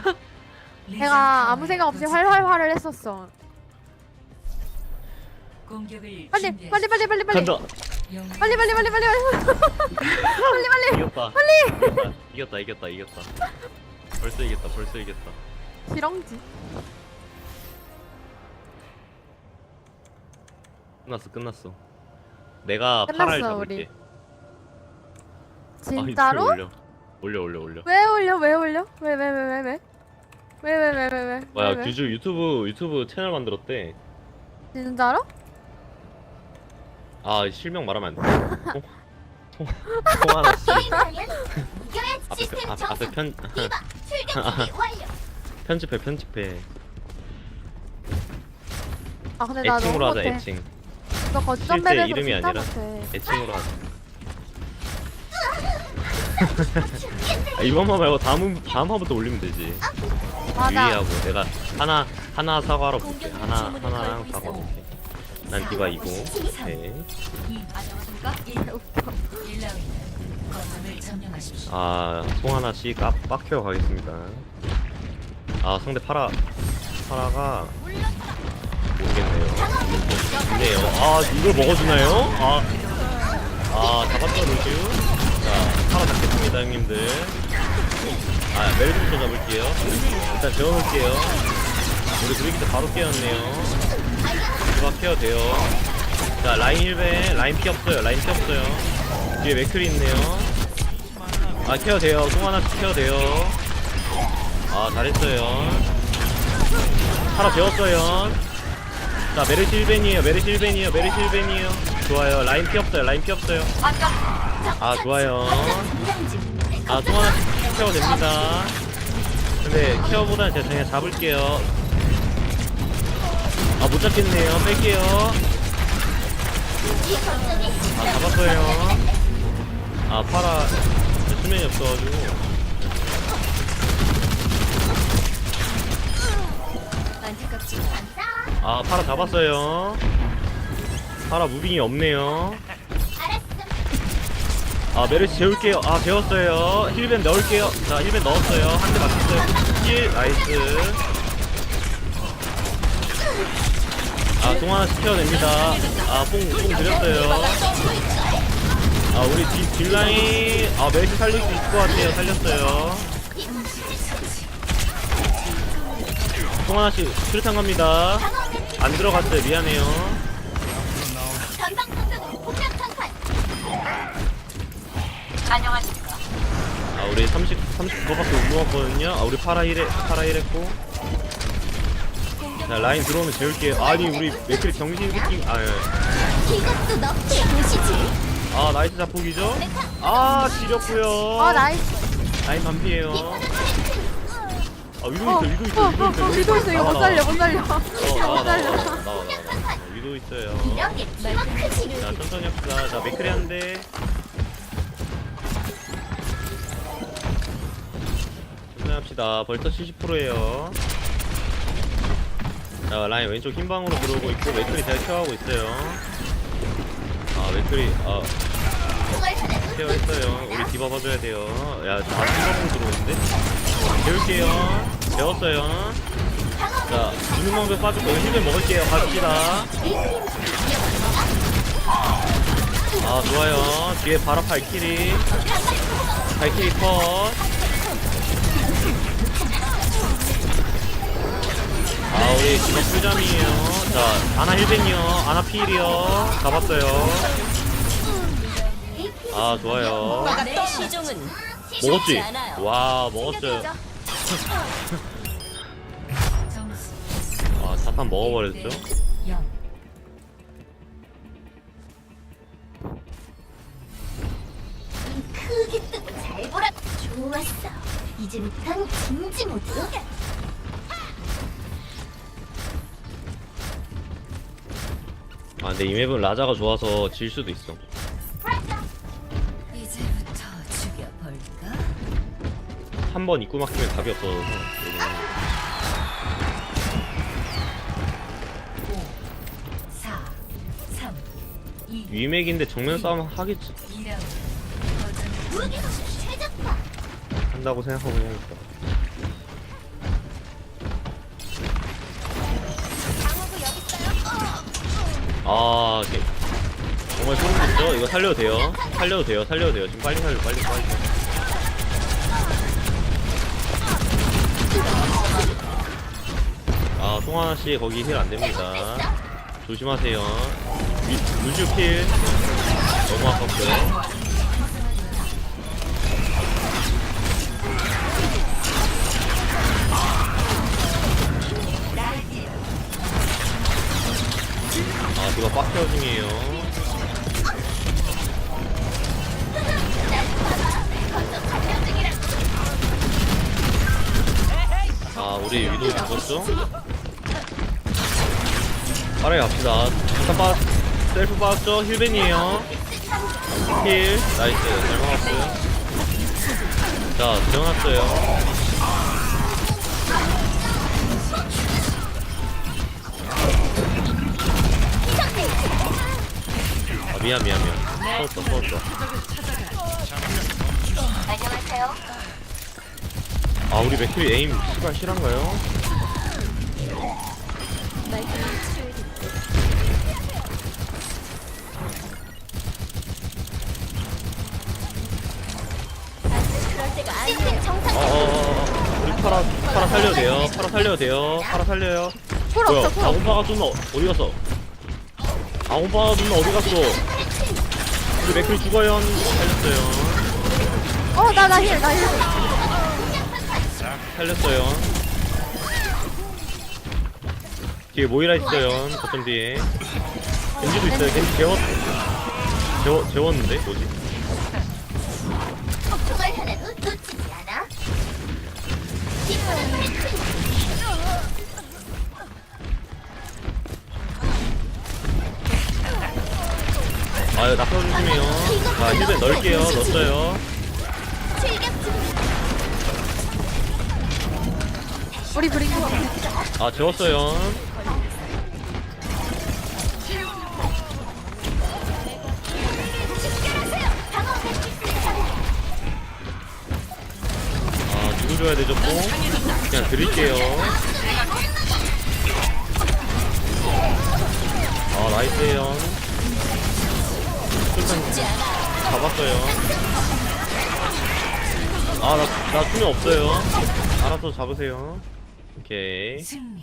내가 아무 생각 없이 활활활을 했었어. 공격을 빨리. 빨리 빨리 빨리 빨리 간다. 빨리 빨리 빨리 빨리 빨리 빨리 이겼다. 빨리. 이겼다. 이겼다. 이겼다. 벌써 이겼다. 벌써 이겼다. 지렁지. 끝났어. 끝났어. 내가 끝났어, 파라를 우리. 잡을게. 아, 진짜로? 올려. 올려 올려 올려. 왜 올려 왜 올려? 왜 왜 왜 왜 왜? 왜 왜 왜왜 왜? 뭐야 왜, 왜? 규주 유튜브 유튜브 채널 만들었대. 진짜로? 아 실명 말하면 안 돼. 통, 통, 통하나 씨. 이겨야지 앞에 시스템 앞, 앞에 편 편집해 편집해. 아 근데 나 너무 애칭으로 하자 못해. 애칭. 너 거점 실제 맵에서 이름이 진짜 아니라? 못해. 애칭으로 하자. 아, 이번만 말고 다음 다음 화부터 올리면 되지. 맞아. 유의하고 내가 하나 하나 사과하러 볼게. 하나 하나랑 사과 볼게. 난 디바 이고. 네. 웃겨. 1라운드 거점을 점령하십시오. 아 송하나 씨 까, 빡켜 가겠습니다. 아 상대 파라 파라가 모르겠네요. 좋네요. 아 이걸 먹어주나요? 아, 아 잡았죠 루시우. 자 파라 잡겠습니다 형님들. 아 멜부터 잡을게요. 일단 재워놓을게요. 우리 브리기트 바로 깨었네요. 디바 케어 돼요. 자 라인 1배 라인 피 없어요. 라인 피 없어요. 뒤에 맥클이 있네요. 아 케어 돼요. 송 하나 케어 돼요. 아 잘했어요. 하나 배웠어요. 자 메르시 1벤이에요. 메르시 1벤이에요. 메르시 1벤이에요. 좋아요. 라인 피 없어요. 라인 피 없어요. 아 좋아요. 아송 하나 케어 됩니다. 근데 케어보다는 제가 그냥 잡을게요. 아 못 잡겠네요. 뺄게요. 아 잡았어요. 아 파라 수면이 없어가지고 아 파라 잡았어요 파라 무빙이 없네요 아 메르시 재울게요. 아 재웠어요. 힐벤 넣을게요. 자 힐벤 넣었어요. 한 대 맞췄어요. 힐 나이스. 아 동하나 시켜냅니다. 아뽕뽕 드렸어요. 아 우리 뒷 딜라인 아 메르시 살릴 수 있을 것 같아요. 살렸어요. 송하나씨 수류탄 갑니다. 안 들어갔어요. 미안해요 아 우리 30 39밖에 못 모았거든요 아 우리 파라 1에 파라 1했고 자 라인 들어오면 재울게요 아니 우리 맥클이 정신 느낌 아, 예. 이것도 너프의 도시지 아 나이스 자폭이죠 아 지렸고요 아 나이스. 라인 반피에요 아 위도 어, 있어 위도 있어 어, 위도 어, 있어 어, 위도 있어. 이거 못 살려, 못 살려. 어, 이거 나와, 못 나와, 살려. 나와, 나와, 나와, 나와. 위도 있어요 이런 게자 천천히 합시다 자 맥크리 한대 합시다. 벌써 70%에요. 자 라인 왼쪽 흰방으로 들어오고 있고 맥크리 잘 케어하고 있어요. 아 맥크리 아. 케어했어요. 우리 디바 봐줘야 돼요. 야 다 흰방으로 들어오는데? 재울게요. 재웠어요. 자 유능방벽 빠지고 힐벤 먹을게요. 갑시다. 아 좋아요. 뒤에 바로 발키리. 발키리 컷 아, 우리 디바 풀잠이에요. 자, 아나 힐벤이요. 아나 필이요. 잡았어요. 아, 좋아요. 먹었지? 와, 먹었어요. 아, 사탄 먹어버렸죠? 0. 크게 뜨고 잘 보라 좋았어 이제부턴 진지 모드 아, 근데 이 맵은 라자가 좋아서 질 수도 있어. 이제부터 죽여볼까? 한 번 입구 막히면 답이 없어서. 이거는. 4, 3, 2, 위맥인데 정면 싸움 하겠지. 2라운드 거점을 무기수 최적화 한다고 생각하고 해야겠다. 아, 이게 정말 소름 돋죠? 이거 살려도 돼요. 살려도 돼요. 살려도 돼요. 지금 빨리 살려, 빨리 빨리. 아, 송하나 씨 거기 힐 안 됩니다. 조심하세요. 루즈 필 너무 아깝고요. 빡혀 중이에요. 아, 우리 위도 죽었죠? 빠르게 갑시다. 잠깐 빠, 셀프 빠졌죠? 힐벤이에요. 힐, 나이스. 잘 먹었어요. 자, 재워놨어요. 미안, 미안, 미안. 써웠다, 써웠다. 안녕하세요. 아, 우리 맥클이 에임 시발 실한가요? 정상. 어어어 우리 파라 파라 살려도 돼요 파라 살려도 돼요 파라 살려요 폴 뭐야 없어 폴 없어 아군파가 좀 어디 갔어 아군파가 좀 어디 갔어 우리 맥클 죽어요. 살렸어요. 어 나 나 힐 나 힐. 살렸어요. 뒤에 모이라 있어요 거점 뒤에. 겐지도 있어요 겐지 재웠 재웠 재웠는데 뭐지? 총알 하나도 놓치지 않아. 뒷부분 아유 낙하 조심해요 자 힐벤 넣을게요 넣었어요. 우리 브링크 아 장. 아 누구 줘야 되죠 뽕? 그냥 드릴게요 아 나이스에요 잡았어요. 아 나 나 수면 없어요. 알아서 잡으세요. 오케이. 승리.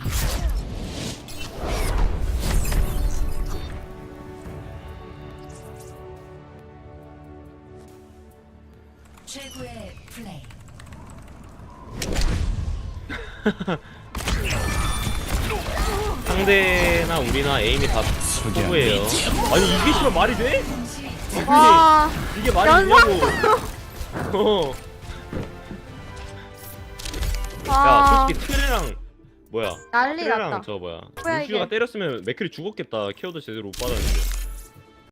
최고의 플레이. 상대나 우리나 에임이 다 초보예요. 아니 이게 씨발 말이 돼? 와. 이게 말이 연상 되냐고. 어. 야 와 솔직히 트레랑 뭐야? 난리 트레랑 났다. 저 뭐야? 이게? 때렸으면 맥클이 죽었겠다. 케어도 제대로 못 받았는데